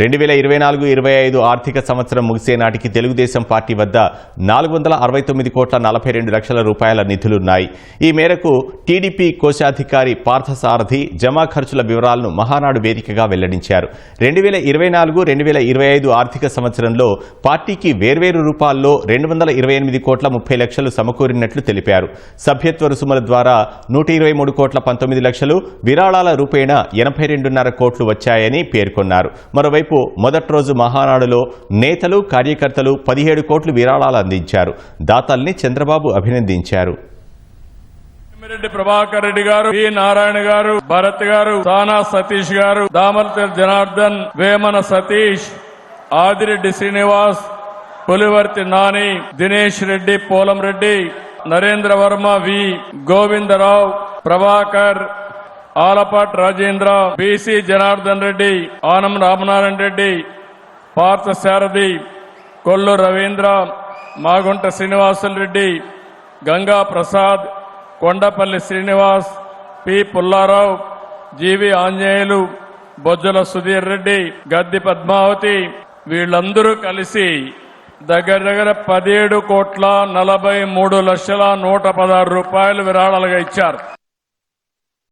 రెండు వేల ఇరవై నాలుగు ఇరవై ఐదు ఆర్థిక సంవత్సరం ముగిసే నాటికి తెలుగుదేశం పార్టీ వద్ద నాలుగు వందల అరవై తొమ్మిది కోట్ల నలభై రెండు లక్షల రూపాయల నిధులున్నాయి. ఈ మేరకు టీడీపీ కోశాధికారి పార్థసారథి జమా ఖర్చుల వివరాలను మహానాడు వేదికగా వెల్లడించారు. రెండు వేల ఇరవై నాలుగు రెండు వేల ఇరవై ఐదు ఆర్థిక సంవత్సరంలో పార్టీకి వేర్వేరు రూపాల్లో రెండు వందల ఇరవై ఎనిమిది కోట్ల ముప్పై లక్షలు సమకూరినట్లు తెలిపారు. సభ్యత్వ రుసుముల ద్వారా నూట ఇరవై మూడు కోట్ల పంతొమ్మిది లక్షలు విరాళాల రూపేణ ఎనభై రెండున్నర కోట్లు వచ్చాయని పేర్కొన్నారు. మరోవైపు మొదటి రోజు మహానాడులో నేతలు కార్యకర్తలు పదిహేడు కోట్లు విరాళాలు అందించారు. దాతల్ని చంద్రబాబు అభినందించారు. రెడ్డి ప్రభాకర్ రెడ్డి గారు పి నారాయణ గారు భరత్ గారు సానా సతీష్ గారు Damarthi Janardhan Vemana Satish Adireddy Srinivas Pulivarthi Nani Dinesh Reddy Polam Reddy Narendra Varma V Govindarao Prabhakar Alapati Rajendra BC Janardhan Reddy Anam Ramanarayana Reddy Parthasarathy Kollu Ravindra Magunta Srinivasulu Reddy Ganga Prasad Kondapalli Srinivas P. Pullarao GV Anjaneyulu Bojjala Sudhir Reddy Gaddi Padmavathi వీళ్ళందరూ కలిసి దగ్గర దగ్గర పదిహేడు కోట్ల నలభై మూడు లక్షల నూట పదహారు రూపాయలు విరాళాలుగా ఇచ్చారు.